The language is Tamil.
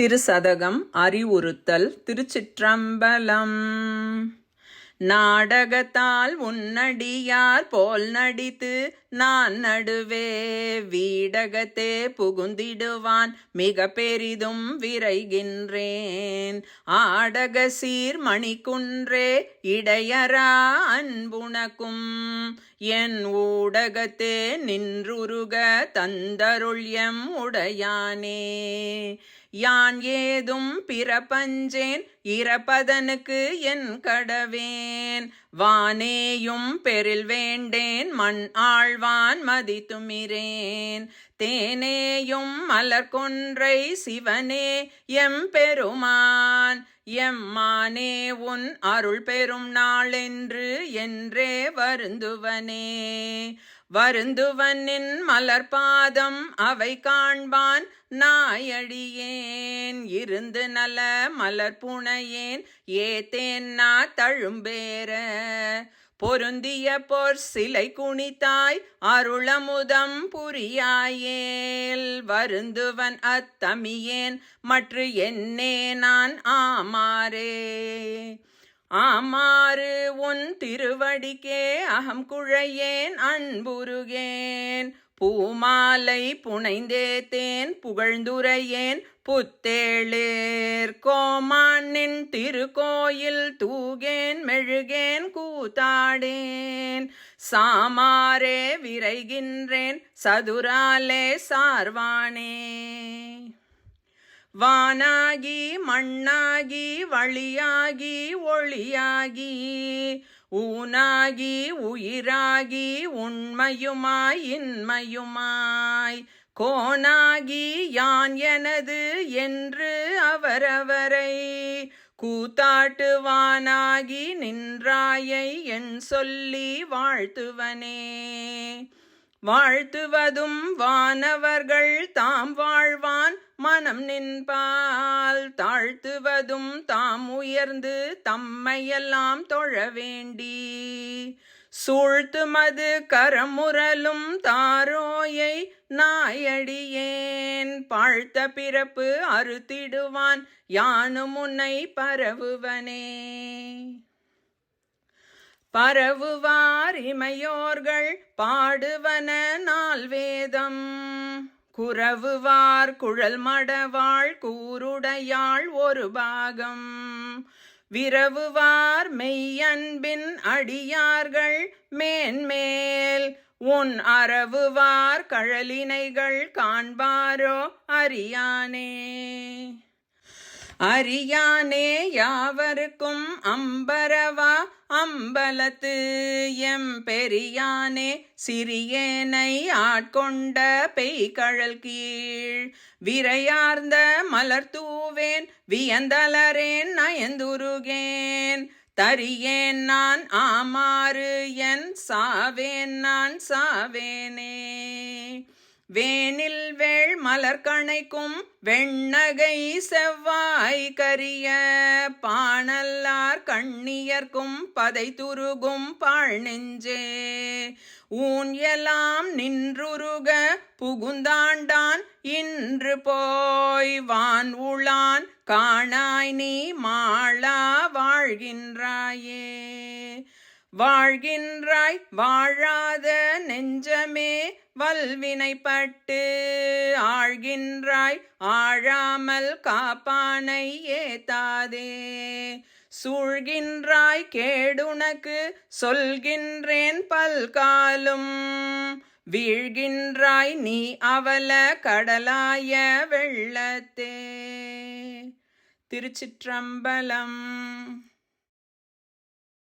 திருசதகம் அறிவுறுத்தல் திருச்சிற்றம்பலம். நாடகத்தால் உன்னடியார் போல் நடித்து நான் நடுவே வீடகத்தே புகுந்திடுவான் மிக பெரிதும் விரைகின்றேன். ஆடக சீர் மணிக்குன்றே இடையரா அன்புணக்கும் என் ஊடகத்தே நின்றுருக தந்தருள் எம் உடையானே. யான் ஏதும் பிறப்பஞ்சேன் இறப்பதனுக்கு என் கடவேன். வானேயும் பெரில் வேண்டேன் மண் ஆழ்வான் மதித்துமிரேன். தேனேயும் மலர் கொன்றை சிவனே எம் பெருமான். எம்மானே உன் அருள் பெறும் நாளென்று என்றே வருந்துவனே. வருந்துவனின் மலர்பாதம் அவை காண்பான் நாயடியேன். இருந்து நல மலர்புணையேன் ஏத்தேன் நா தழும்பேற. பொருந்திய போர் சிலை குனித்தாய் அருளமுதம் புரியாயேல். வருந்துவன் அத்தமியேன் மற்ற என்னே நான் ஆமாரே ஆமாறு உன் திருவடிக்கே அகம் குழையேன் அன்புருகேன். பூமாலை புனைந்தேத்தேன் புகழ்ந்துரையேன் புத்தேளேர். கோமானின் திருக்கோயில் தூகேன் மெழுகேன் கூத்தாடேன். சாமாரே விரைகின்றேன் சதுராலே சார்வானே. வானாகி மண்ணாகி வழியாகி ஒளியாகி ஊனாகி உயிராகி உண்மையுமாய் இன்மையுமாய் கோனாகி யான் எனது என்று அவரவரை கூத்தாட்டுவானாகி நின்றாயை என் சொல்லி வாழ்த்துவனே. வாழ்த்துவதும் வானவர்கள் தாம் வாழ்வான் மனம் நின்பால் தாழ்த்துவதும் தாம் உயர்ந்து தம்மையெல்லாம் தொழ வேண்டி. சூழ்த்து மது கரமுரலும் தாரோயை நாயடியேன். பாழ்த்த பிறப்பு அறுத்திடுவான் யானும் உன்னை பரவுவனே. பரவுவார் இமையோர்கள் பாடுவன நாள் வேதம் குறவுவார் குழல் மடவாள் கூருடையாள் ஒரு பாகம். விரவுவார் மெய்யன்பின் அடியார்கள் மேன்மேல். உன் அறவுவார் கழலினைகள் காண்பாரோ அறியானே. அறியானே யாவருக்கும் அம்பரவா அம்பலத்து எம் பெரியானே சிறியேனை ஆட்கொண்ட பெய்கழல் கீழ். விரையார்ந்த மலர் தூவேன் வியந்தலரேன் நயந்துருகேன். தரியேன் நான் ஆமாறு என் சாவேன் நான் சாவேனே. வேனில் வேள் மலர்கணைக்கும் வெண்ணகை செவ்வாய் கரிய பாணல்லார் கண்ணியர்க்கும் பதை துருகும் பாழ் நெஞ்சே. ஊன் எல்லாம் நின்றுருக புகுந்தாண்டான் இன்று போய் வான் உளான் காணாய் நீ மாளா வாழ்கின்றாயே. வாழ்கின்றாய் வாழாத நெஞ்சமே வல்வினைப்பட்டு ஆழ்கின்றாய் ஆழாமல் காப்பானை ஏத்தாதே. சூழ்கின்றாய் கேடுனக்கு சொல்கின்றேன் பல்காலும் வீழ்கின்றாய் நீ அவல கடலாய வெள்ளத்தே. திருச்சிற்றம்பலம்